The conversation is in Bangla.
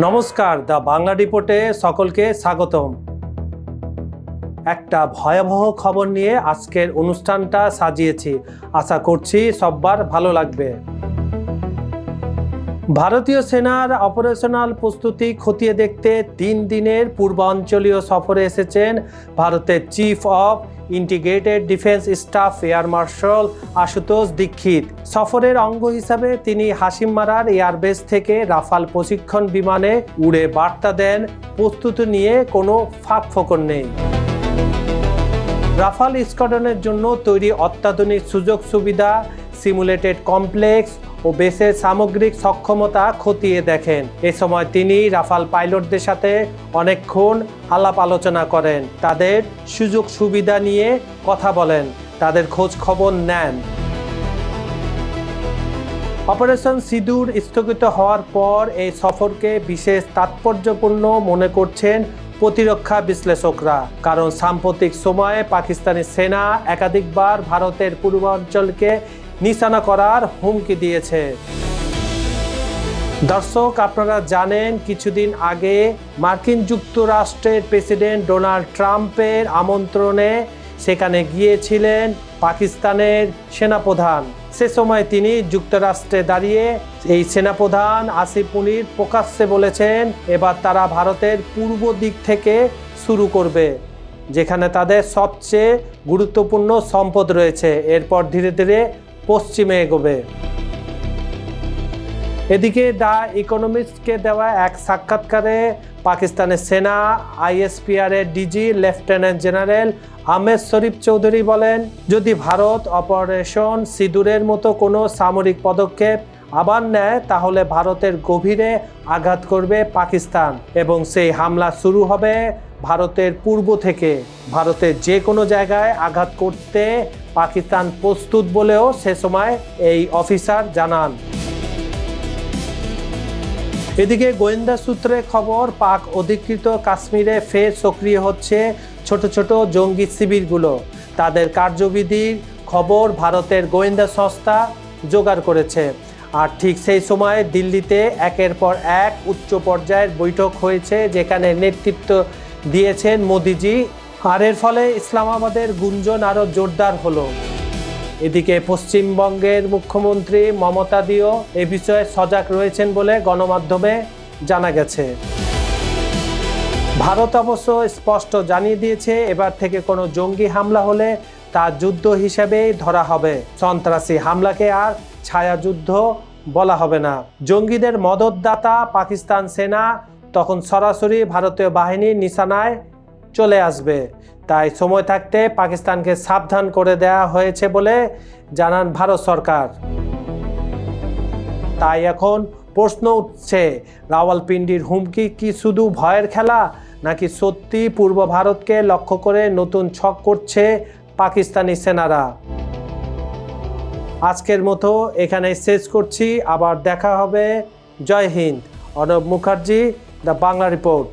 নমস্কার, দ্য বাংলা রিপোর্টে সকলকে স্বাগতম। একটা ভয়াবহ খবর নিয়ে আজকের অনুষ্ঠানটা সাজিয়েছি। আশা করছি সববার ভালো লাগবে। ভারতীয় সেনার অপারেশনাল প্রস্তুতি খতিয়ে দেখতে তিন দিনের পূর্বাঞ্চলীয় সফরে এসেছেন ভারতের chief of integrated defence staff air marshal Ashutosh Dixit. সফরের অঙ্গ হিসাবে তিনি হাসিমমারার এয়ারবেস থেকে রাফাল প্রশিক্ষণ বিমানে উড়ে বার্তা দেন, প্রস্তুতি নিয়ে কোনো ফাঁক ফোকর নেই। রাফাল স্কোয়াড্রনের জন্য তৈরি অত্যাধুনিক সুযোগ সুবিধা সিমুলেটেড কমপ্লেক্স ও বেসের সামগ্রিক সক্ষমতা খতিয়ে দেখেন। এ সময় তিনি রাফাল পাইলটদের সাথে অনেকক্ষণ আলাপ আলোচনা করেন। তাদের সুযোগ সুবিধা নিয়ে কথা বলেন। তাদের খোঁজ খবর নেন। অপারেশন সিঁদুর স্থগিত হওয়ার পর এই সফরকে বিশেষ তাৎপর্যপূর্ণ মনে করছেন প্রতিরক্ষা বিশ্লেষকরা। কারণ সাম্প্রতিক সময়ে পাকিস্তানি সেনা একাধিকবার ভারতের পূর্বাঞ্চলকে নিশানা করার হুমকি দিয়েছে। দর্শক, আপনারা জানেন, কিছুদিন আগে মার্কিন যুক্তরাষ্ট্রের প্রেসিডেন্ট ডোনাল্ড ট্রাম্পের আমন্ত্রণে সেখানে গিয়েছিলেন পাকিস্তানের সেনাপ্রধান। সে সময় তিনি যুক্তরাষ্ট্রে দাঁড়িয়ে এই সেনাপ্রধান আসিফ মুনির প্রকাশ্যে বলেছেন, এবার তারা ভারতের পূর্ব দিক থেকে শুরু করবে, যেখানে তাদের সবচেয়ে গুরুত্বপূর্ণ সম্পদ রয়েছে। এরপর ধীরে ধীরে পশ্চিমে এগোবে। এদিকে দ্য ইকোনমিস্টকে দেওয়া এক সাক্ষাৎকারে পাকিস্তানের সেনা, আইএসপিআর এর DG, lieutenant general Ahmed Sharif Chowdhury বলেন, যদি ভারত অপারেশন সিঁদুরের মতো কোনো সামরিক পদক্ষেপ আবার নেয়, তাহলে ভারতের গভীরে আঘাত করবে পাকিস্তান এবং সেই হামলা শুরু হবে ভারতের পূর্ব থেকে ভারতের যে কোনো জায়গায় আঘাত করতে পাকিস্তান প্রস্তুত বলেও সে সময় এই অফিসার জানান। এদিকে গোয়েন্দা সূত্রে খবর, পাক অধিকৃত কাশ্মীরে ফের সক্রিয় হচ্ছে ছোট ছোট জঙ্গি শিবিরগুলো। তাদের কার্যবিধির খবর ভারতের গোয়েন্দা সংস্থা জোগাড় করেছে। আর ঠিক সেই সময় দিল্লিতে একের পর এক উচ্চ পর্যায়ের বৈঠক হয়েছে, যেখানে নেতৃত্ব দিয়েছেন মোদিজি। আর এর ফলে ইসলামাবাদের গুঞ্জন আরও জোরদার হলো। এদিকে পশ্চিমবঙ্গের মুখ্যমন্ত্রী মমতা দিও এ বিষয়ে সজাগ রয়েছেন বলে গণমাধ্যমে জানা গেছে। ভারত অবশ্য স্পষ্ট জানিয়ে দিয়েছে, এবার থেকে কোনো জঙ্গি হামলা হলে তা যুদ্ধ হিসেবেই ধরা হবে। সন্ত্রাসী হামলাকে আর ছায়া যুদ্ধ বলা হবে না। জঙ্গিদের মদতদাতা, পাকিস্তান সেনা তখন সরাসরি ভারতীয় বাহিনীর নিশানায় চলে আসবে। তাই সময় থাকতে পাকিস্তানকে সাবধান করে দেওয়া হয়েছে বলে জানান ভারত সরকার। তাই এখন প্রশ্ন উঠছে, রাওয়ালপিন্ডির হুমকি কি শুধু ভয়ের খেলা, নাকি সত্যি পূর্ব ভারতকে লক্ষ্য করে নতুন ছক করছে পাকিস্তানি সেনারা? আজকের মতো এখানে শেষ করছি, আবার দেখা হবে। Jai Hind. Arnab Mukherjee the Bangla report.